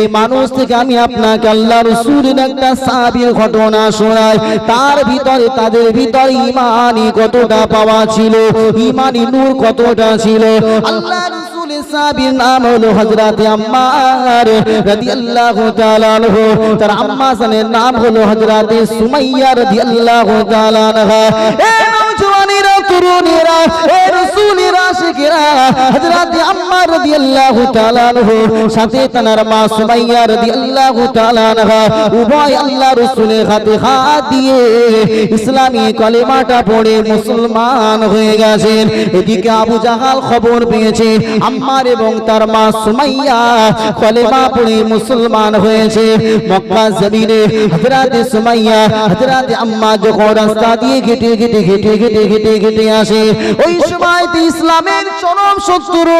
এই মানুষ থেকে আমি আপনাকে আল্লাহ রসুলের একটা সাবির ঘটনা শোনাই। তার ভিতরে, তাদের ভিতরে ইমানি কতটা পাওয়া ছিল ইমানি নূর কতটা ছিল। সাবির নাম হলো হজরত আম্মার রাদিয়াল্লাহু তাআলা আনহু। তার আম্মা নাম হলো হজরত সুমাইয়া রাদিয়াল্লাহু তাআলা আনহা। এ তরুণেরা, এ রাসূলের আশিকেরা হযরত আম্মার রাদিয়াল্লাহু তাআলা আনহু, সাথে তার মা সুমাইয়া রাদিয়াল্লাহু তাআলা আনহা, উভয় আল্লাহ রাসূলের হাতে হাত দিয়ে ইসলামী কলেমাটা পড়ে মুসলমান হয়ে গেছেন। এদিকে আবু জাহাল খবর পেয়েছে, আম্মার এবং তার মা সুমাইয়া কলেমা পড়ে মুসলমান হয়েছে। মক্কা জমিনে হযরত সুমাইয়া, হযরত আম্মা যখন রাস্তা দিয়ে হেঁটে হেঁটে হেঁটে হেঁটে হেঁটে হেঁটে আসে ওই সময় ইসলামের চরম শত্রু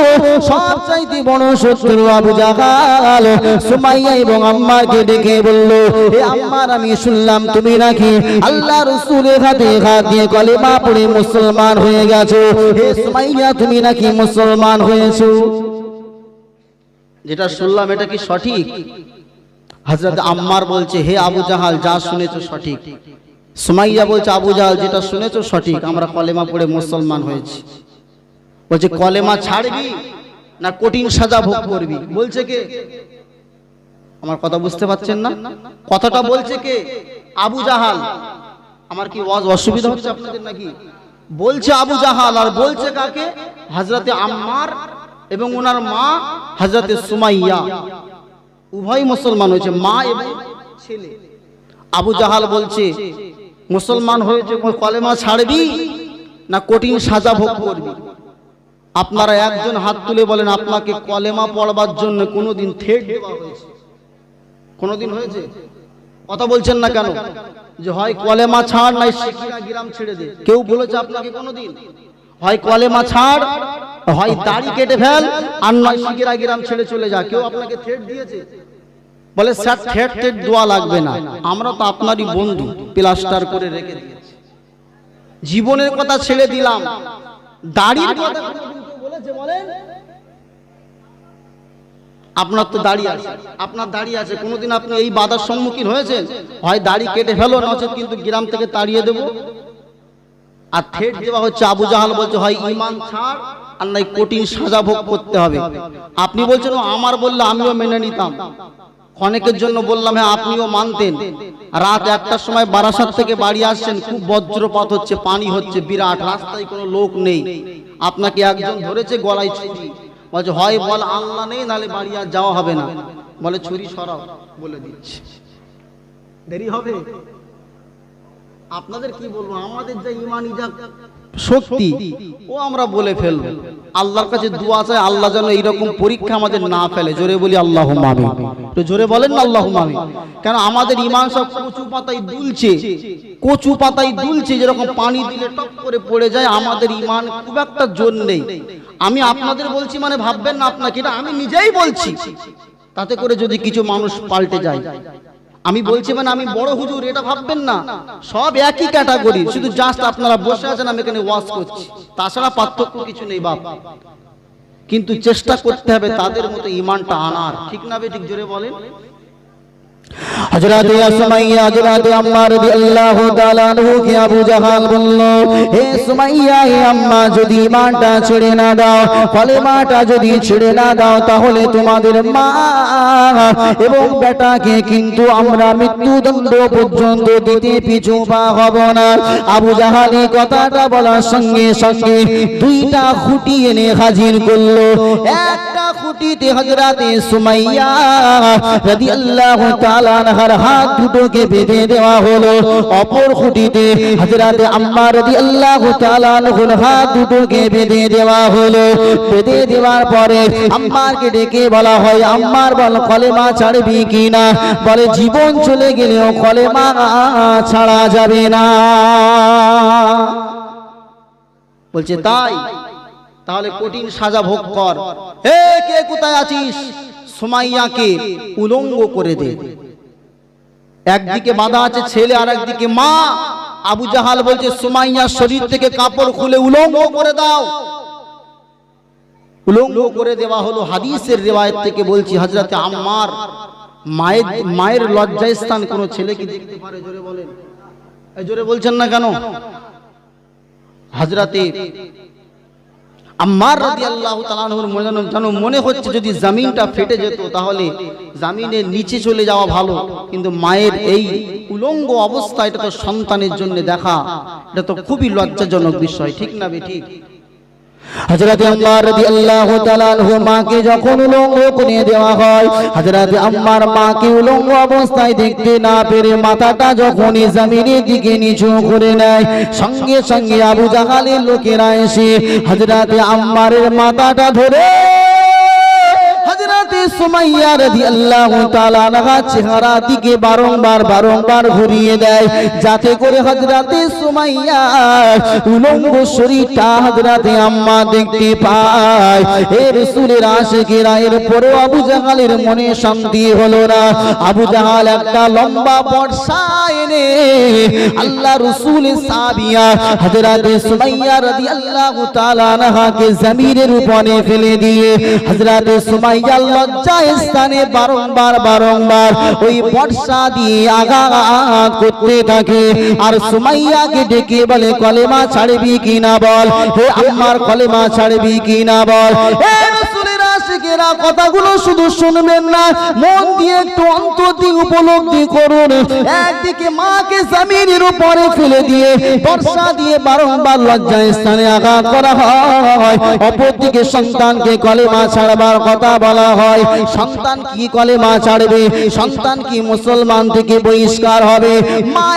সবচাইতে বড় শত্রু আবু জাহাল। সুমাইয়া এবং আম্মাকে ডেকে বলল হে আম্মার আমি শুনলাম তুমি নাকি আল্লাহ রসুলের হাতে হাত দিয়ে কলেমা পড়ে মুসলমান হয়ে গেছো। হে সুমাইয়া তুমি নাকি মুসলমান হয়েছো? যেটা শুনলাম এটা কি সঠিক? হজরত আম্মার বলছে হে আবু জাহাল যা শুনেছো সঠিক। সুমাইয়া বলছে, আবু জাহাল, যেটা শুনেছো সঠিক, আমরা কলেমা পড়ে মুসলমান হয়েছি। বলছে, কলেমা ছাড়বি না কঠিন সাজা ভোগ করবি? বলছে কে? আমার কথা বুঝতে পারছেন না? কথাটা বলছে কে? আবু জাহাল। আমার কি অসুবিধা হচ্ছে আপনাদের নাকি? বলছে আবু জাহাল, আর বলছে কাকে? হজরতে আম্মার এবং ওনার মা হজরতে সুমাইয়া। উভয় মুসলমান হয়েছে, মা এবং ছেলে। আবু জাহাল বলছে মুসলমান হয়েছে কলেমা ছাড়বি না কঠিন সাজা ভোগ করবি? আপনারা একজন হাত তুলে বলেন, আপনাকে কলেমা পড়বার জন্য কোনোদিন থেট দেওয়া হয়েছে? কোনোদিন হয়েছে? কথা বলছেন না কেন? যে হয় কলেমা ছাড়, নাই গ্রাম ছেড়ে দে। কেউ বলেছে আপনাকে কোনোদিন? হয় কলেমা ছাড়, হয় দাড়ি কেটে ফেল, আর নয় শিখিরা গ্রাম ছেড়ে চলে যা। কেউ আপনাকে থ্রেট দিয়েছে? বলে, স্যার, ঠেট ঠেট দোয়া লাগবে না। আমরা তো আপনারই বন্ধু। প্লাস্টার করে রেখে জীবনের কথা ছেড়ে দিলাম। দাড়ির আপনার তো দাড়ি আছে। আপনার দাড়ি আছে। কোনোদিন আপনি এই বাধার সম্মুখীন হয়েছেন? হয় দাড়ি কেটে ফেলো নচেত কিন্তু গ্রাম থেকে তাড়িয়ে দেবো? আর ঠেট দেওয়া হচ্ছে আবু জাহাল, বলছে, হয় ইমান ছাড়, আর নাই কঠিন সাজা ভোগ করতে হবে। আপনি বলছেন আমার বললে আমিও মেনে নিতাম। অনেকের জন্য বললাম হ্যাঁ আপনিও মানতেন। রাত একটার সময় বারাসাত থেকে বাড়ি আসছেন খুব বজ্রপাত হচ্ছে পানি হচ্ছে বিরাট রাস্তায় কোনো লোক নেই। আপনাকে একজন ধরেছে গলায় ছুরি। বলছে হয় বল আল্লাহ নেই নালে বাড়ি আর যাওয়া হবে না। বলে ছুরি সরাও বলে দিচ্ছে। দেরি হবে? আপনাদের কি বলব? আমাদের যা ইমানি যা শক্তি ও আমরা বলে ফেলব। আল্লাহর কাছে দোয়া চাই আল্লাহ যেন এইরকম পরীক্ষা আমাদের না ফেলে। জোরে বলি আল্লাহ মামি তো জোরে বলেন না আল্লাহ মামি কেন আমাদের ইমান সব কচু পাতায় দুলছে। কচু পাতায় দুলছে যেরকম পানি দিলে টপ করে পড়ে যায় আমাদের ইমান খুব একটা জোর নেই। আমি আপনাদের বলছি মানে ভাববেন না আপনাকে এটা আমি নিজেই বলছি। তাতে করে যদি কিছু মানুষ পাল্টে যায়। আমি বলছি মানে আমি বড় হুজুর, এটা ভাববেন না। সব একই ক্যাটাগরি, শুধু জাস্ট আপনারা বসে আছেন, আমি এখানে ওয়াজ করছি। তাছাড়া পার্থক্য কিছু নেই বাপ। কিন্তু চেষ্টা করতে হবে তাদের মতো ইমানটা আনার। ঠিক না বে? ঠিক জোরে বলেন। হযরত সুমাইয়া হযরত আম্মার রাদিয়াল্লাহু তাআলা আনহু কে আবু জাহাল বলল হে সুমাইয়া হে আম্মা, যদি ইমানটা ছেড়ে না দাও, কলেমাটা যদি ছেড়ে না দাও, তাহলে তোমাদের মা এবং বেটাকে কিন্তু আমরা মৃত্যুদণ্ড পর্যন্ত দিতে পিছু পা হব না। আবু জাহাল এই কথাটা বলার সঙ্গে সঙ্গে দুইটা খুঁটি এনে হাজির করল। একটা খুঁটিতে হযরতে সুমাইয়া তাআলা হাত দুটোকে বেঁধে দেওয়া হলো। অপর হযরতে আম্মা তাআলা হাত দুটোকে বেঁধে দেওয়া হলো। বেঁধে দেওয়ার পরে আম্মারকে ডেকে বলা হয়, আম্মার বল, কলেমা ছাড়বি কিনা? বলে, জীবন চলে গেলেও কলেমা ছাড়া যাবে না। বলছে, তাই। তাহলে কঠিন সাজা ভোগ কর। হে কে কোথায় আছিস? সুমাইয়াকে উলঙ্গ করে দে। একদিকে বাধা আছে ছেলে আর একদিকে মা। আবু জাহাল বলছে, সুমাইয়ার শরীর থেকে কাপড় খুলে উলঙ্গ করে দাও। উলঙ্গ করে দেওয়া হলো হাদিসের রেওয়ায়ত থেকে বলছি হজরতে আম্মার মায়ের মায়ের লজ্জায় স্থান কোনো ছেলে কি দেখতে পারে? জোরে বলেন। জোরে বলছেন না কেন? হজরতে আম্মার রাজি আল্লাহ যেন মনে হচ্ছে যদি জামিনটা ফেটে যেত, তাহলে জামিনের নিচে চলে যাওয়া ভালো। কিন্তু মায়ের এই উলঙ্গ অবস্থা, এটা তো সন্তানের জন্য দেখা। এটা তো খুবই লজ্জাজনক বিষয়, ঠিক না বে ঠিক? হযরত আম্মার রাদিয়াল্লাহু তাআলা আনহু মাকে যখন উলঙ্গ করে দেওয়া হয়, হযরত আম্মার মাকে উলঙ্গ অবস্থায় দেখতে না পেরে মাথাটা যখনই জমিনের দিকে নিচু করে নেয়, সঙ্গে সঙ্গে আবু জাহালের লোকেরা এসে হযরত আম্মারের মাথাটা ধরে হযরত সুমাইয়া রাদিয়াল্লাহু তাআলা আনহা চেহারা দিকে বারংবার বারংবার ঘুরিয়ে দেয়। যাতে করে সুমাইয়া উলঙ্গ শরীরটা আম্মা দেখতে পায়। রাসূলের এর পরে আবু জাহালের মনে শান্তি হলো না। আবু জাহাল একটা লম্বা বর্ষা এনে আল্লাহ রাসূল সাবিয়া হযরত সুমাইয়া রাদিয়াল্লাহু তাআলা আনহাকে জমিনের উপরে ফেলে দিয়ে হযরত সুমাইয়া লজ্জা স্থানে বারংবার বারংবার ওই বর্ষা দিয়ে আগা করতে থাকে। আর সুমাইয়াকে ডেকে বলে, কলেমা ছাড়বি কিনা বল? হে আমার কলেমা ছাড়বি কিনা বল? হে রাসূলের কথাগুলো শুধু শুনবেন না, মন দিয়ে একটু অন্তর উপলব্ধি করুন। একদিকে মাকে জমিনের উপরে ফেলে দিয়ে বর্ষা দিয়ে বারংবার লজ্জা স্থানে আঘাত করা হয়। অপরদিকে সন্তানকে কলেমা ছাড়বার কথা বলা হয়। সন্তান কি কলেমা ছাড়বে? সন্তান কি মুসলমান থেকে বহিষ্কার হবে? মা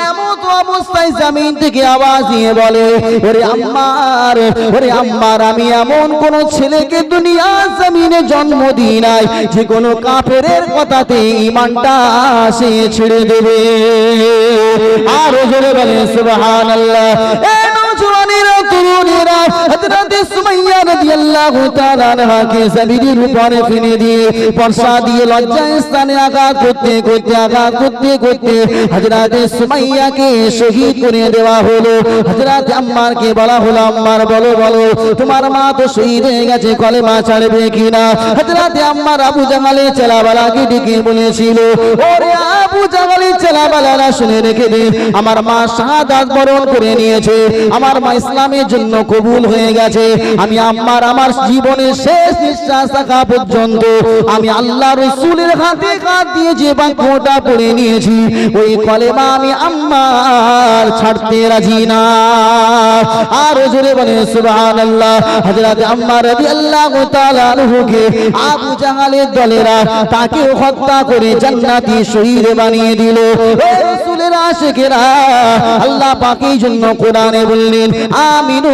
অবস্থায় জমিন থেকে আওয়াজ দিয়ে বলে, ওরে আম্মার আমি এমন কোন ছেলেকে দুনিয়া জমিনে জন্ম দিনায় যে কোনো কাফেরের কথাতে ইমানটা সে ছেড়ে দেবে। আর জোরে বলে সুবহানাল্লাহ। হযরত সুমাইয়া রাদিয়াল্লাহু তাআলা উপরে ফেলে দিয়ে বর্ষা দিয়ে স্থানে করতে করতে করতে করতে হযরত সুমাইয়াকে শহীদ করে দেওয়া হলো। হযরত আম্মারকে বলা হলো, আম্মার বলো বলো, তোমার মা তো শহীদ হয়ে গেছে, কলেমা ছাড়বে কিনা? হযরত আম্মার আবু জামালে বলেছিল, ওরে আবু জামালে শুনে রেখে দে, আমার মা শাহাদাত বরণ করে নিয়েছে, আমার মা ইসলামের জন্য কবুল হয়ে গেছে। আমি আম্মার আমার জীবনের শেষ নিঃশ্বাস থাকা পর্যন্ত আমি আল্লাহ রসুলের হাতে হাত দিয়ে যে বাক্যটা পড়ে নিয়েছি, ওই কলেমা আমি আম্মার ছাড়তে রাজি না। আর জোরে বলে, সুবহানাল্লাহ, হযরত আম্মার রাদিয়াল্লাহু তাআলা আনহুকে আবু জাহালের দলেরা তাকে হত্যা করে জান্নাতি শহীদ বানিয়ে দিল। রাসূলের আল্লাহ পাকের জন্য কোরআনে বললেন, আমিনু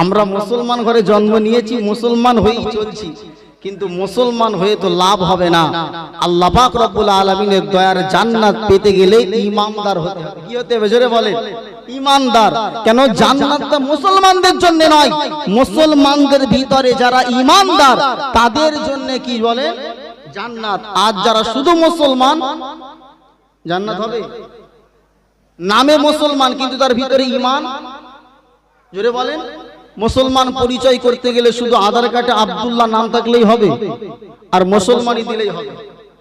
আমরা মুসলমান ঘরে জন্ম নিয়েছি, মুসলমান হয়েই চলছি। কিন্তু মুসলমান হয়ে তো লাভ হবে না। আল্লাহ পাক রব্বুল আলামিনের দয়ার জান্নাত পেতে গেলে ইমানদার হতে হবে। কি হতে হবে? জোরে বলেন ইমানদার কেন? জান্নাতটা মুসলমানদের জন্য নয়। মুসলমানদের ভিতরে যারা ইমানদার তাদের জন্য কি বলে? জান্নাত। আজ যারা শুধু মুসলমান, জান্নাত হবে? নামে মুসলমান, কিন্তু তার ভিতরে ইমান জোরে বলেন। মুসলমান পরিচয় করতে গেলে শুধু আধার কার্ডে আব্দুল্লাহ নাম থাকলেই হবে। আর মুসলমানই দিলেই হবে।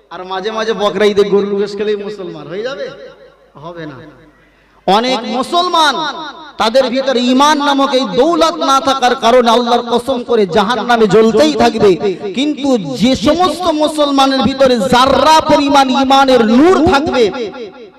আর মাঝে মাঝে বকরাই ঈদে গরু খেলেই মুসলমান। হয়ে যাবে? হবে না। অনেক মুসলমান তাদের ভিতরে ইমান নামক এই দৌলত না থাকার কারণে আল্লাহর কসম করে জাহান নামে জ্বলতেই থাকবে। কিন্তু যে সমস্ত মুসলমানের ভিতরে জাররা পরিমাণ ইমানের নূর থাকবে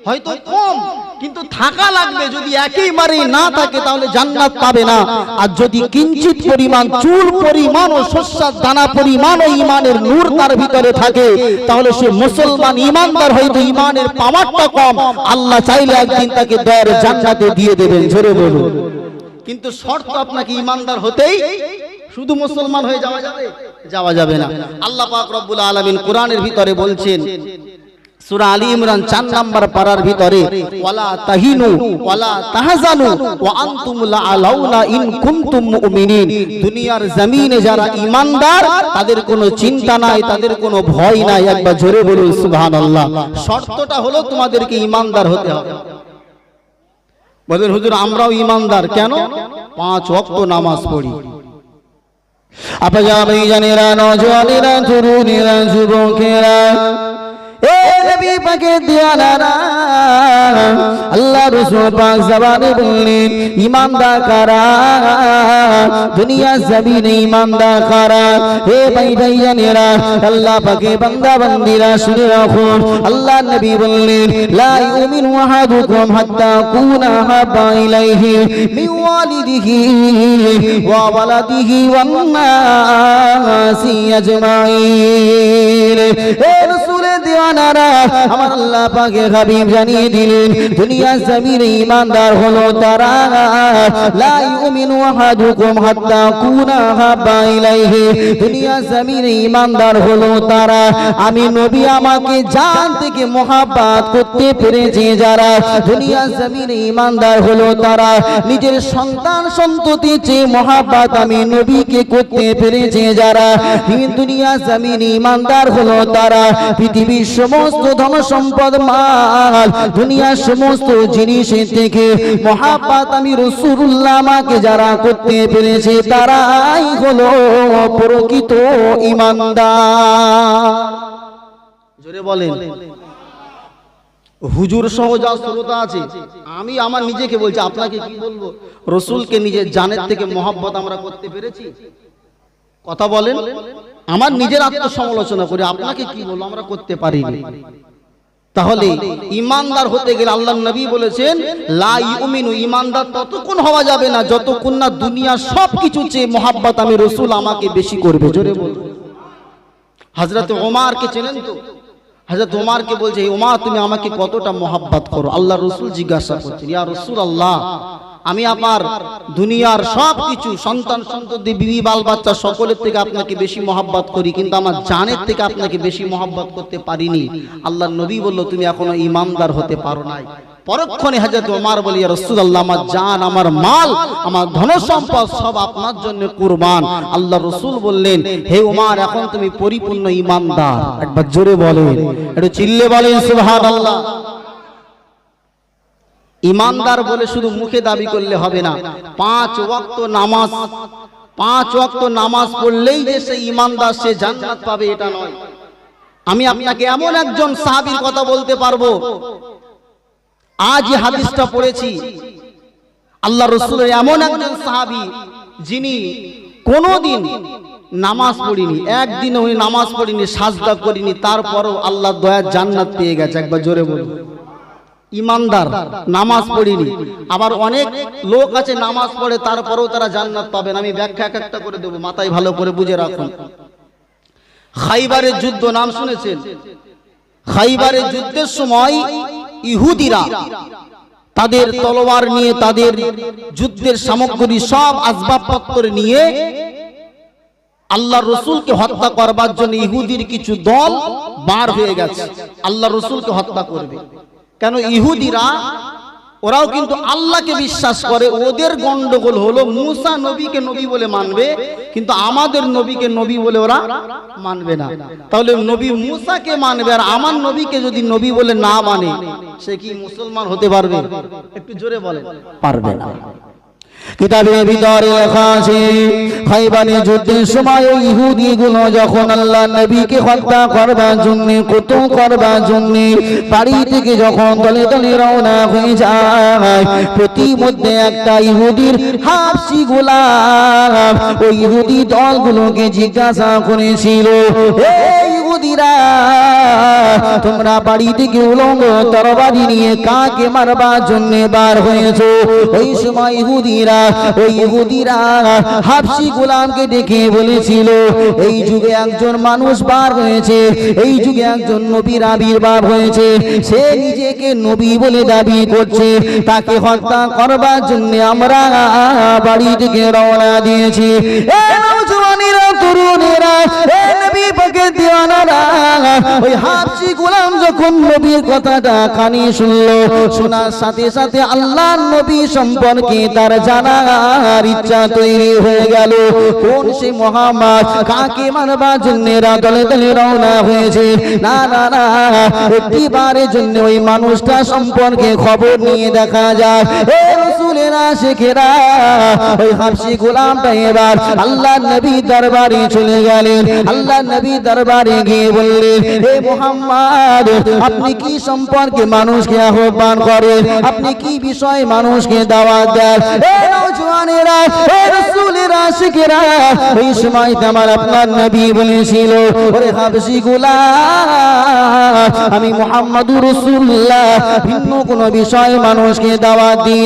হয়তো কম, কিন্তু থাকা লাগবে যদি একেবারে না থাকে, তাহলে জান্নাত পাবে না। আর যদি কিঞ্চিত পরিমাণ, চুল পরিমাণ ও শস্যার দানা পরিমাণ ও ইমানের নূর তার ভিতরে থাকে, তাহলে সে মুসলমান ইমানদার হয়তো ইমানের পাওয়ারটা কম। আল্লাহ চাইলে একদিন তাকে দয়ার জান্নাতে দিয়ে দেবেন, জোরে বলুন। কিন্তু শর্ত আপনাকে ইমানদার হতেই শুধু মুসলমান হয়ে যাওয়া যাবে? যাওয়া যাবে না। আল্লাহ পাক রব্বুল আলামিন কোরআনের ভিতরে বলছেন সূরা আলী ইমরান 4 নাম্বার পারার ভিতরে, ওয়ালা তাহিনু, ওয়ালা তাহজানু, ওয়া আনতুম লাআলাউনা ইন কুনতুম মুমিনিন। দুনিয়ার জমিনে যারা ঈমানদার জোরে বলুন, সুবহানাল্লাহ। শর্তটা হলো তোমাদেরকে ঈমানদার হতে হবে। হুজুর, আমরাও ঈমানদার, কেন? পাঁচ ওয়াক্ত নামাজ পড়ি। আপাজামি জানেরা, নজওয়ানেরা, তরুণেরা, যুবকেরা এ নবী পাকে দিয়ানারা আল্লাহ রাসূল পাক জবানে বললেন, ইমানদার কারা? দুনিয়া জমিনে ইমানদার কারা? হে ভাই ভাই জানেরা, আল্লাহ পাকে বান্দা বান্দিরা শুনে রাখুন আল্লাহ নবী বললেন, লা ইউমিনু আহাদুকুম হাত্তা কুনা হাবা ইলাইহি মিন ওয়ালিদিহি ওয়া ওয়ালাদিহি ওয়ান নাসি আজমাইন। হে রাসূলের দিওয়ানারা আমার আল্লাহ পাকের হাবিব জানিয়ে দিলেন দুনিয়া জমিনে ঈমানদার হলো তারা। লা ইউমিনু আহাদুকুম হাত্তা কুনা হাবা ইলাইহি। দুনিয়া জমিনে ঈমানদার হলো তারা। আমি নবী আমাকে জান থেকে মোহাব্বত করতে পেরেছি যারা। দুনিয়া জমিনে ইমানদার হলো তারা। নিজের সন্তান সন্ততি চেয়ে মোহাব্বত আমি নবীকে করতে পেরেছি যারা। এই দুনিয়া জমিনে ইমানদার হলো তারা। পৃথিবীর সমস্ত ধন সম্পদ মাল। দুনিয়ার সমস্ত জিনিসের থেকে মোহাব্বত আমি রসুল্লাহ যারা করতে পেরেছে, তারাই হলো প্রকৃত ইমানদার বলেন। হুজুর সহ যা শ্রোতা আছে, আমি আমার নিজেকে বলছি, আপনাকে কি বলব? রসুলকে নিজের জানের থেকে মহাব্বত আমরা করতে পেরেছি? কথা বলেন। আমার নিজের আত্মসমালোচনা করি আপনাকে কি বলব? আমরা করতে পারিনি তাহলে ইমানদার হতে গেলে আল্লাহ নবী বলেছেন লা ইউমিনু ইমানদার ততক্ষণ হওয়া যাবে না যতক্ষণ না দুনিয়ার সব কিছু চেয়ে মহাব্বত আমি রসুল আমাকে বেশি করবে। জোরে বলব ওমার ওমারকে চেনেন তো? হজরত ওমারকে বলছে ওমা তুমি আমাকে কতটা মোহাব্বত করো? আল্লাহ রসুল জিজ্ঞাসা করছেন, ইয়া রসুল আল্লাহ আমি আমার দুনিয়ার সব কিছু সন্তান সন্ততি, বিবি, বাল বাচ্চা, সকলের থেকে আপনাকে বেশি মহাব্বত করি, কিন্তু আমার জানের থেকে আপনাকে বেশি মহাব্বত করতে পারিনি। আল্লাহ নবী বলল, তুমি এখনও ইমানদার হতে পারো নাই। পরক্ষণে হাজরত ওমার বলি রসুল আল্লাহ আমার জান, আমার মাল, আমার ধন সম্পদ সব আপনার জন্য কুরবান। আল্লাহ রসুল বললেন, হে ওমার, এখন তুমি পরিপূর্ণ ইমানদার একবার জোরে বলেন, একটু চিল্লে বলেন সুবহান আল্লাহ ইমানদার বলে শুধু মুখে দাবি করলে হবে না, পাঁচ ওয়াক্ত নামাজ, পাঁচ ওয়াক্ত নামাজ পড়লেই যে সে ইমানদার সে জান্নাত পাবে, এটা নয়। আমি আপনাকে এমন একজন সাহাবীর কথা বলতে পারব আজ হাদিসটা পড়েছি। আল্লাহ রসুলের এমন একজন সাহাবী, যিনি কোনোদিন নামাজ পড়িনি একদিন উনি নামাজ পড়িনি, সাজদা করিনি, তারপরও আল্লাহ দয়ার জান্নাত পেয়ে গেছে, একবার জোরে বলুন। ইমানদার, নামাজ পড়িনি। আবার অনেক লোক আছে নামাজ পড়ে, তারপরেও তারা জান্নাত পাবেন আমি ব্যাখ্যা এক একটা করে দেবো, মাথায় ভালো করে বুঝে রাখুন। খাইবারের যুদ্ধ, নাম শুনেছেন? খাইবারের যুদ্ধের সময় ইহুদিরা তাদের তলোয়ার নিয়ে তাদের যুদ্ধের সামগ্রী সব আসবাবপত্র নিয়ে আল্লাহ রসুলকে হত্যা করবার জন্য ইহুদির কিছু দল বার হয়ে গেছে। আল্লাহ রসুলকে হত্যা করবে। কেন ইহুদিরা ওরাও কিন্তু আল্লাহকে বিশ্বাস করে, ওদের গন্ডগোল হলো মুসা নবীকে নবী বলে মানবে, কিন্তু আমাদের নবীকে নবী বলে ওরা মানবে না। তাহলে নবী মুসাকে মানবে আর আমার নবীকে যদি নবী বলে না মানে সে কি মুসলমান হতে পারবে? একটু জোরে বলে পারবে না। কিতাবের ভিতরে লেখা আছে খাইবানি যুদ্ধের সময় ইহুদি গুলো যখন আল্লাহ নবীকে হত্যা করবার জন্য কত করবার জন্য বাড়ি থেকে যখন দলে দলে রওনা হয়ে যায় প্রতি মধ্যে একটা ইহুদির হাফসি গোলাপ, ওই ইহুদি দলগুলোকে জিজ্ঞাসা করেছিল এই ইহুদিরা তোমরা বাড়ি থেকে উলঙ্গ তরবারি নিয়ে কাকে মারবার জন্য বার হয়েছো? ওই সময় ইহুদিরা, ওই ইহুদিরা হাফসি গোলামকে ডেকে বলেছিল, এই যুগে একজন মানুষ বার হয়েছে, এই যুগে একজন নবীর আবির্ভাব হয়েছে, সে নিজেকে নবী বলে দাবি করছে, তাকে হত্যা করবার জন্য আমরা বাড়ি থেকে রওনা দিয়েছি। এ তার জানার ইচ্ছা তৈরি হয়ে গেল। কোন সে কাকে দলে দলে রওনা হয়েছে? না না না একটি বারের জন্য ওই মানুষটা সম্পর্কে খবর নিয়ে দেখা যায় এ ওই হাফসি গোলামটা এবার আল্লাহ নবী দরবারে চলে গেলেন। আল্লাহ নবী দরবারে গিয়ে বললেন হে মোহাম্মদ, আপনি কি সম্পর্কে মানুষকে আহ্বান করেন? আপনি কি বিষয়ে মানুষকে দাওয়াত দেন? হে সময় আমার আপনার নবী বলেছিল, ওরে হাবশি গোলাম, আমি মুহাম্মাদুর রাসূলুল্লাহ, ভিন্ন কোন বিষয়ে মানুষকে দাওয়াত দিই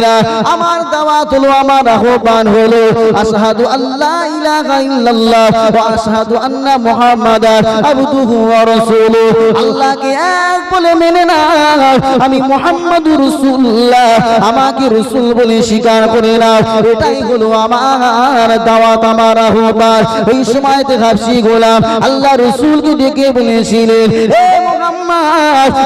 আমার দাওয়াত হলো, আমার আহ্বান হলো, আশহাদু আল্লাহ ইলাহা আমাকে রাসূল বলে স্বীকার করে এটাই হলো আমার দাওয়াত, আমার আহ্বান। গোলাম, আল্লাহ ডেকে বলেছিলেন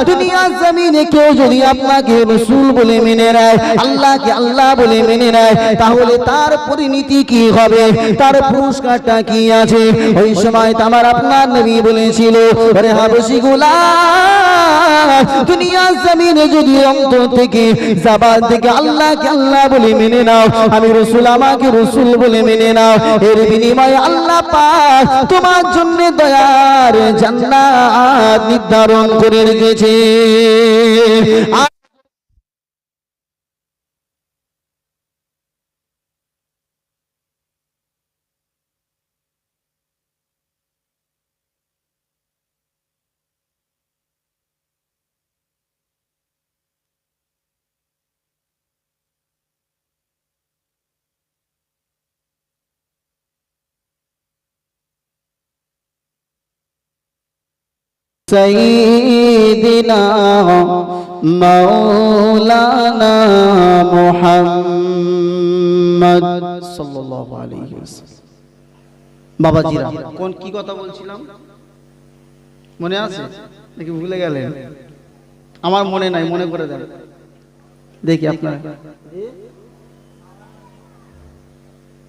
দুনিয়ার জমিনে কেউ যদি আপনাকে রাসূল বলে মেনে নেয়, আল্লাহকে আল্লাহ বলে মেনে নেয়, তাহলে তার পরিণতি কি হবে? তার পুরস্কারটা কি আছে? ওই সময় আমার আপনার নবী বলেছিল আরে হাবশি গোলাম জমিনে যদি থেকে থেকে আল্লাহকে আল্লাহ বলে মেনে নাও, আমি রসুল, আমাকে রসুল বলে মেনে নাও, এর বিনিময়ে আল্লাহ পাক তোমার জন্য দয়ার জান্নাত নির্ধারণ করে রেখেছে। سيدنا مولانا محمد صلى الله عليه وسلم বাবাজিরা কোন কি কথা বলছিলাম মনে আছে নাকি ভুলে গেলেন আমার মনে নাই মনে করে দেন দেখি আপনার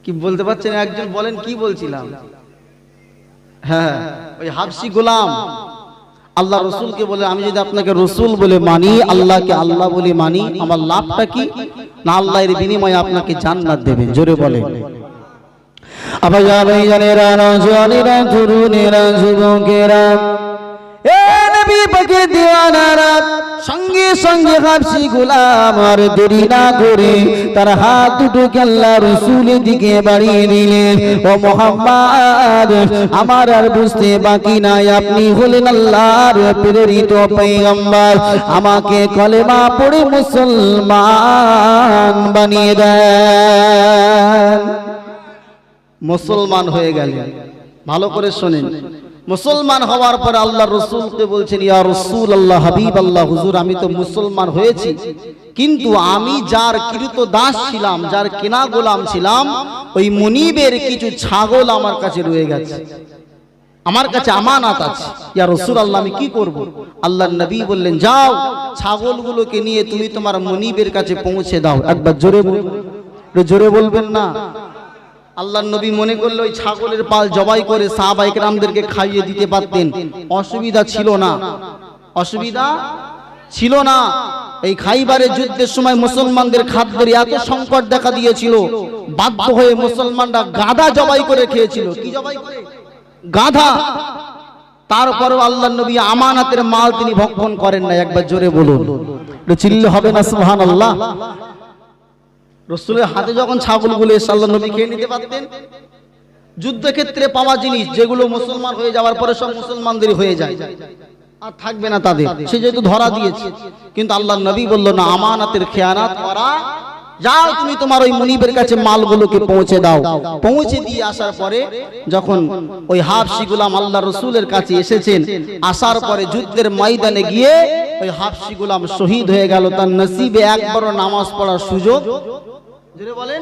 কি বলতে পারছেন একজন বলেন কি বলছিলাম হ্যাঁ ওই হাফসি গোলাম আল্লাহ রসুলকে বলে, আমি যদি আপনাকে রসুল বলে মানি, আল্লাহকে আল্লাহ বলে মানি, আমার লাভটা কি? না, আল্লাহ এর বিনিময়ে আপনাকে জান্নাত দেবে জোরে বলে। আবার সঙ্গে সঙ্গে হাফসি গোলাম, আর দেরি না করে তার হাত দুটো আল্লাহ রসুলের দিকে বাড়িয়ে দিলেন। ও মোহাম্মদ, আমার আর বুঝতে বাকি নাই। আপনি হলেন আল্লাহর প্রেরিত পৈগম্বর আমাকে কলেমা পড়ে মুসলমান বানিয়ে দেন। মুসলমান হয়ে গেলেন। ভালো করে শোনেন। মুসলমান হওয়ার পরে আল্লাহ রসুলকে বলছেন, ইয়া রসুল আল্লাহ হাবিব আল্লাহ হুজুর, আমি তো মুসলমান হয়েছি। কিন্তু আমি যার কৃত দাস ছিলাম, যার কেনা গোলাম ছিলাম, ওই মনিবের কিছু ছাগল আমার কাছে রয়ে গেছে। আমার কাছে আমানাত আছে। ইয়া রসুল আল্লাহ আমি কি করব? আল্লাহ নবী বললেন, যাও, ছাগলগুলোকে নিয়ে তুমি তোমার মনিবের কাছে পৌঁছে দাও। একবার জোরে জোরে বলবেন না। আল্লাহ নবী মনে করলে ওই ছাগলের পাল জবাই করে সাহাবাইক রামদেরকে খাইয়ে দিতে পারতেন। অসুবিধা ছিল না। অসুবিধা ছিল না। এই খাইবারের যুদ্ধের সময় মুসলমানদের খাদ্যের এত সংকট দেখা দিয়েছিল। বাধ্য হয়ে মুসলমানরা গাধা জবাই করে খেয়েছিল। কি জবাই করে? গাধা। তারপরও আল্লাহ নবী আমানাতের মাল তিনি ভক্ষণ করেন না একবার জোরে বলুন। চিল্লে হবে না, সুবহানাল্লাহ? রসুলের হাতে যখন ছাগলগুলো সাল্লাহ নবী খেয়ে নিতে পারতেন, যুদ্ধক্ষেত্রে পাওয়া জিনিস যেগুলো মুসলমান হয়ে যাওয়ার পরে সব মুসলমানদের হয়ে যায়। আর থাকবে না তাদের। সে যেহেতু ধরা দিয়েছে, কিন্তু আল্লাহ নবী বলল, না, আমানাতের খেয়ানাত করা যাও, তুমি তোমার ওই মুনিবের কাছে মালগুলোকে পৌঁছে দাও। পৌঁছে দিয়ে আসার পরে যখন ওই হাফসি গুলাম আল্লাহ রসুলের কাছে এসেছেন, আসার পরে যুদ্ধের ময়দানে গিয়ে ওই হাফসি গুলাম শহীদ হয়ে গেল। তার নসিবে একবারও নামাজ পড়ার সুযোগ। বলেন।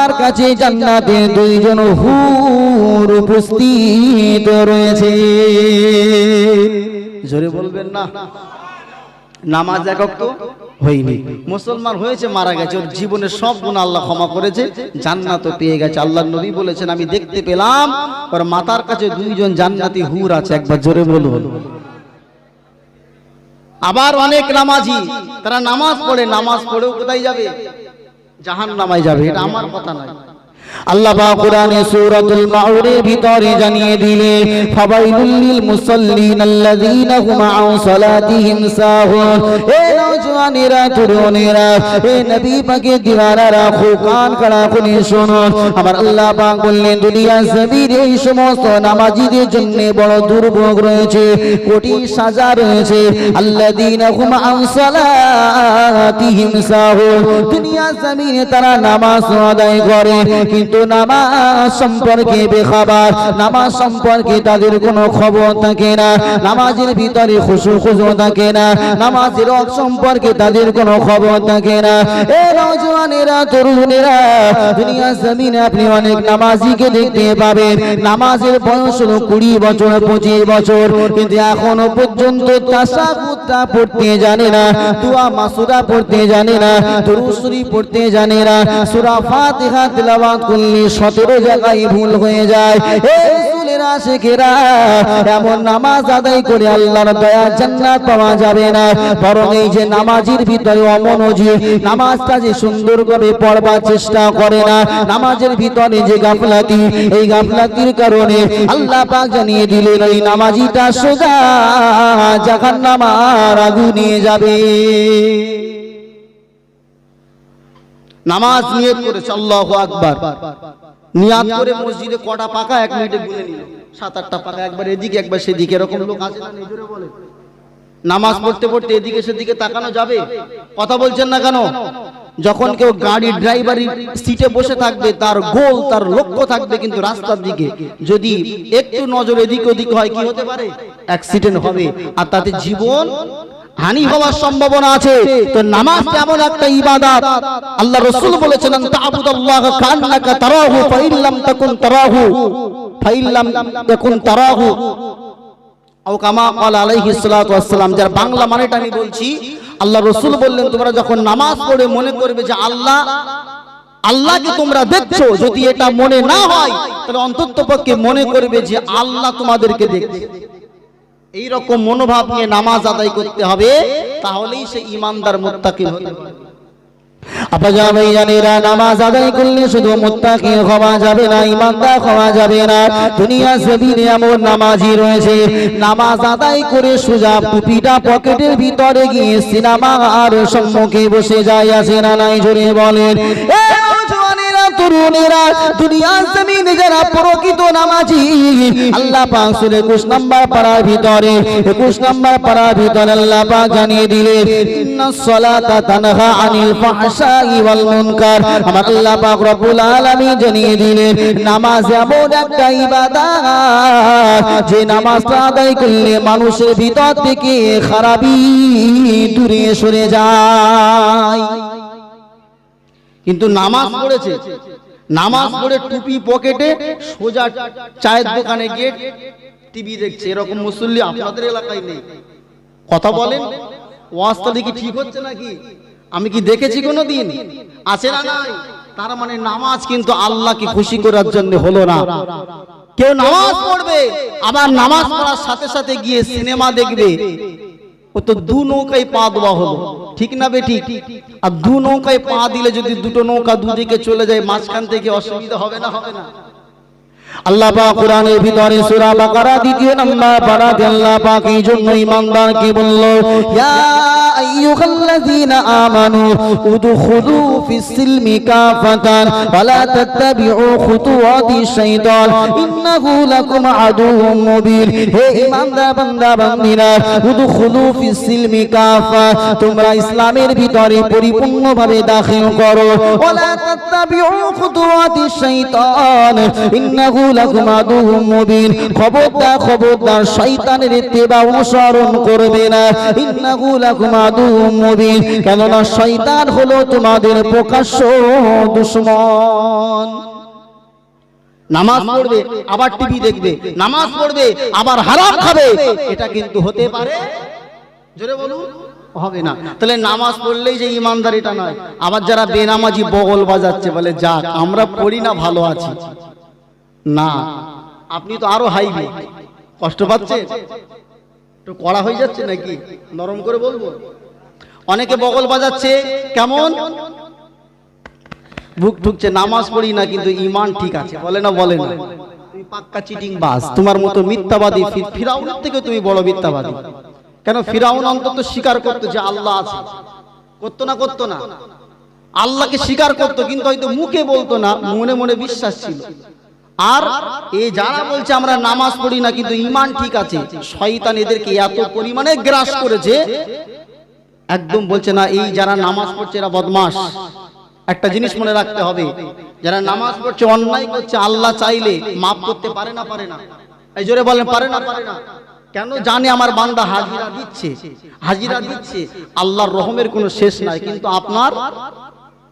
মাতার কাছে জান্নাতে দুইজন হুর উপস্থিত রয়েছে। জোরে বলবেন না। নামাজ একক তো হয়নি। মুসলমান হয়েছে, মারা গেছে, ওর জীবনের সব গুণ আল্লাহ ক্ষমা করেছে জান্নাত পেয়ে গেছে। আল্লাহ নবী বলেছেন, আমি দেখতে পেলাম, ওর মাতার কাছে দুইজন জান্নাতি হুর আছে। একবার জোরে বলুন। আবার অনেক নামাজি, তারা নামাজ পড়ে, নামাজ পড়েও কোথায় যাবে? জাহান নামায় যাবে এটা আমার কথা নয়। আমার আল্লাহ বললেন দুনিয়া জমিনে এই সমস্ত জন্য বড় দুর্ভোগ রয়েছে কোটি সাজা রয়েছে। আল্লাযীনা হুম দুনিয়া জমিনে তারা নামাজ আদায় করে কিন্তু নামাজ সম্পর্কে বেখাবার, নামাজ সম্পর্কে তাদের কোনো খবর থাকে না, নামাজের ভিতরে খুশু খুশু থাকে না, নামাজের রক সম্পর্কে তাদের কোনো খবর থাকে না। এ নওজওয়ানেরা তরুণেরা, দুনিয়া জমিনে আপনি অনেক নামাজিকে দেখতে পাবেন। নামাজের বয়স হলো কুড়ি বছর, পঁচিশ বছর, কিন্তু এখনও পর্যন্ত তাসাকুত্তা পড়তে জানে না, দুয়া মাসুরা পড়তে জানে না, দরুদ পড়তে জানে না, সূরা ফাতিহা তেলাওয়াত করলে 17 জায়গায় ভুল হয়ে যায়। আশিকেরা এমন নামাজ আদায় করে আল্লাহর দয়া জান্নাত পাওয়া যাবে না। বরং এই যে নামাজের ভিতরে অমনোযোগ, নামাজটা যে সুন্দর করে পড়বার চেষ্টা করে না, নামাজের ভিতরে যে গাফলাতি, এই গাফলাতির কারণে আল্লাহ পাক জানিয়ে দিলেন এই নামাজিটা সোজা জাহান্নামার আগুনে যাবে। নামাজ নিয়ত করেছে আল্লাহু আকবার। নিয়াত করে মসজিদে কটা পাকা এক মিনিটে গুনে নিল। সাত আটটা পাকা একবার এদিকে একবার সেদিকে এরকম লোক আছে না নেই বলে। নামাজ পড়তে পড়তে এদিকে সেদিকে তাকানো যাবে। কথা বলছেন না কেন? যখন কেউ গাড়ি ড্রাইভারি সিটে বসে থাকবে তার গোল তার লক্ষ্য থাকবে কিন্তু রাস্তার দিকে। যদি একটু নজর এদিক ওদিক হয় কি হতে পারে? অ্যাক্সিডেন্ট হবে। আর তাতে জীবন হানি হওয়ার সম্ভাবনা আছে। তো নামাজ এমন একটা ইবাদত। আল্লাহ রাসূল বলেছিলেন তা'বুদাল্লাহ কান্নাকা তারাহু, ফাইল্লাম তাকুন তারাহু, ফাইল্লাম তাকুন তারাহু। আও কামা ক্বালা আলাইহিস সালাতু ওয়াসসালাম, যার বাংলা মানেটা আমি বলছি, আল্লাহ রাসূল বললেন, তোমরা যখন নামাজ পড়ে মনে করবে যে আল্লাহ, আল্লাহকে তোমরা দেখছ, যদি এটা মনে না হয়, তাহলে অন্তত পক্ষে মনে করবে যে আল্লাহ তোমাদেরকে দেখছে। এই রকম মনোভাব নিয়ে নামাজ আদায় করতে হবে, তাহলেই সে ইমানদার মুত্তাকিন হতে পারে মুত্তাকি রয়েছে। নামাজ করে সোজা পকেটের ভিতরে গিয়ে সিনেমা আর সম্মুখে বসে যায় আছে না নাই জোরে বলেন। তরুণেরা দুনিয়া জমিনে যারা প্রকৃত নামাজি, আল্লাহ পাক সূরা 21 নাম্বার ভিতরে 21 নাম্বার ভিতরে আল্লাহ পাক জানিয়ে ইন্নাস সালাতা তানহা আনিল ফাহশাই ওয়াল মুনকার। আল্লাহ পাক রব্বুল আলামিন জানিয়ে নামাজ এমন একটা ইবাদত, যে নামাজটা আদায় করলে মানুষের ভিতর থেকে খারাপি দূরে সরে যায়। কিন্তু নামাজ পড়েছে। নামাজ পড়ে টুপি পকেটে সোজা চায়ের দোকানে গিয়ে টিভি দেখছে। এরকম মুসল্লি আপনাদের এলাকায় নেই। কথা বলেন ওয়াজটা দেখি ঠিক হচ্ছে নাকি? আমি কি দেখেছি কোনো দিন? আছে না নাই। তার মানে নামাজ কিন্তু আল্লাহকে খুশি করার জন্য হলো না। কেউ নামাজ পড়বে আবার নামাজ পড়ার সাথে সাথে গিয়ে সিনেমা দেখবে। ও তো দু নৌকায় পা দেওয়া হলো। ঠিক না বেটি আর দু নৌকায় পা দিলে যদি দুটো নৌকা দুদিকে চলে যায়, মাঝখান থেকে অসুবিধা হবে না? হবে না। আল্লাহ পাক কোরআনের ভিতরে সূরা বাকারা দ্বিতীয় নাম্বার পারাতে আল্লাহ পাক এই জন্য ঈমানদারকে বলল, ইয়া আইয়ুহাল্লাযীনা আমানু উদখুলু ফিস সিলমি কাফাতান ওয়া লা তাত্তাবিউ খুতুওয়াতিশ শাইতান, ইন্নাহু লাকুম আদুউম মুবিন। হে ঈমানদার বান্দা, বান্দিরা, উদখুলু ফিস সিলমি কাফা, তোমরা ইসলামের ভিতরে পরিপূর্ণভাবে দাখিল করো। লা তাত্তাবিউ খুতুওয়াতিশ শাইতান, ইন্নাহু লাকুম আদুউম মুবিন। খবরদার খবরদার, শয়তানের ইত্তেবা অনুসরণ করবে না। ইন্নাহু লাকুম আদুউম মুবিন কেননা শয়তান হলো তোমাদের প্রকাশ্য দুশমন। নামাজ পড়বে, আবার টিভি দেখবে, নামাজ পড়বে, আবার হারাম খাবে, এটা কিন্তু হতে পারে। জোরে বলুন, হবে না। তাহলে নামাজ পড়লেই যে ইমানদার এটা নয়। আবার যারা বেনামাজি বগল বাজাচ্ছে, বলে, যাক, আমরা পড়ি না, ভালো আছি। না, আপনি তো আরও হাইবে কষ্ট পাচ্ছে একটু কড়া হয়ে যাচ্ছে নাকি? নরম করে বলব? অনেকে বগল বাজাচ্ছে। কেমন? বুক ঢুকছে নামাজ পড়ি না কিন্তু ইমান ঠিক আছে। বলে না বলে না। তুমি পাক্কা চিটিং বাস তোমার মতো মিথ্যাবাদী ফিরাউনের থেকে তুমি বড় মিথ্যাবাদী। কেন? ফিরাউন অন্তত স্বীকার করতো যে আল্লাহ আছে। করতো না করতো না। আল্লাহকে স্বীকার করতো কিন্তু হয়তো মুখে বলতো না মনে মনে বিশ্বাস ছিল। আর এ যারা বলছে আমরা নামাজ পড়ি না কিন্তু ইমান ঠিক আছে শয়তান এদেরকে এত পরিমাণে গ্রাস করেছে একদম বলছে না, এই যারা নামাজ পড়ছে এরা বদমাস একটা জিনিস মনে রাখতে হবে, যারা নামাজ পড়ছে, অন্যায় করছে, আল্লাহ চাইলে মাফ করতে পারে না পারে না। এই জোরে বলেন, পারে না পারে না। কেন জানে আমার বান্দা হাজিরা দিচ্ছে? হাজিরা দিচ্ছে, আল্লাহর রহমের কোনো শেষ নাই, কিন্তু আপনার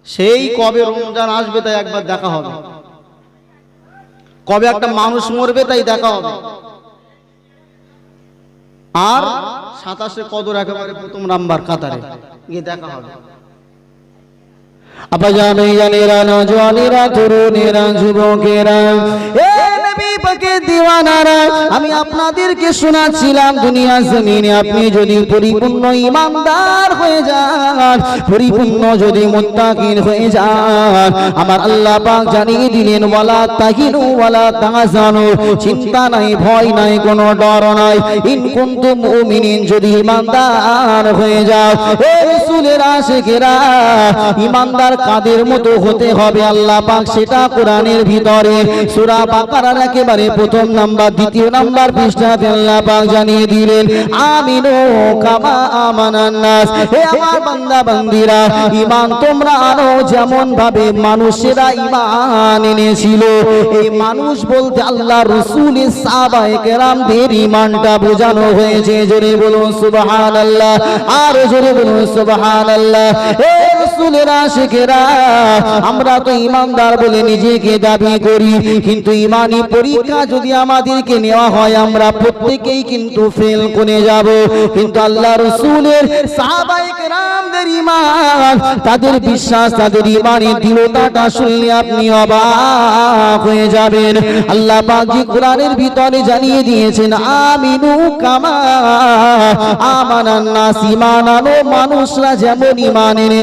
সেই কবে রমজান আসবে তাই একবার দেখা হবে। কবে একটা মানুষ মরবে তাই দেখা হবে। আর সাতাশে কদর একেবারে প্রথম নাম্বার কাতারে। গিয়ে দেখা হবে। আপাজানে জানেরা রা তরুণীরা যুবকেরা। এ নবী পাকের দিওয়ানারা আমি আপনাদেরকে দুনিয়া জমিনে আপনি যদি পরিপূর্ণ ইমানদার হয়ে যান, পরিপূর্ণ যদি মুত্তাকিন হয়ে যান, আমার আল্লাহ পাক জানিয়ে দিলেন, ওয়ালা তাহিনু ওয়ালা চিন্তা নাই, ভয় নাই, কোনো ডর নাই। ইন মুমিনিন যদি ইমানদার হয়ে যাও রাসূলের আশিকেরা ইমানদার কাদের মতো হতে হবে? আল্লাহ পাক সেটা কোরআনের ভিতরে সূরা বাকারার একেবারে প্রথম নাম্বার, দ্বিতীয় নাম্বার পৃষ্ঠাতে আল্লাহ পাক জানিয়ে দিলেন, আমিনু কামা আমানান নাস। হে আমার বান্দা, বান্দিরা, ঈমান তোমরা আনো যেমন ভাবে মানুষেরা ঈমান এনেছিল। এই মানুষ বলতে আল্লাহ রাসূলের সাহাবায়ে কেরামদের ঈমানটা বোঝানো হয়েছে। জোরে বলুন, সুবহানাল্লাহ, আর জোরে বলুন, সুবহানাল্লাহ। হে রাসূলের আশিকেরা আমরা তো ইমানদার বলে নিজেকে দাবি করি, কিন্তু ইমানি পরীক্ষা যদি আমাদেরকে নেওয়া হয়, আমরা প্রত্যেকেই কিন্তু ফেল করে যাব। কিন্তু আল্লাহ রসুলের সাহাবায়ে কেরামদের ইমান তাদের বিশ্বাস, তাদের ইমানের দৃঢ়তাটা শুনলে আপনি অবাক হয়ে যাবেন। আল্লাহ পাক কোরআনের ভিতরে জানিয়ে দিয়েছেন, আমিনু কামা আমানান নাস ইমান আনো মানুষরা যেমন ইমান এনে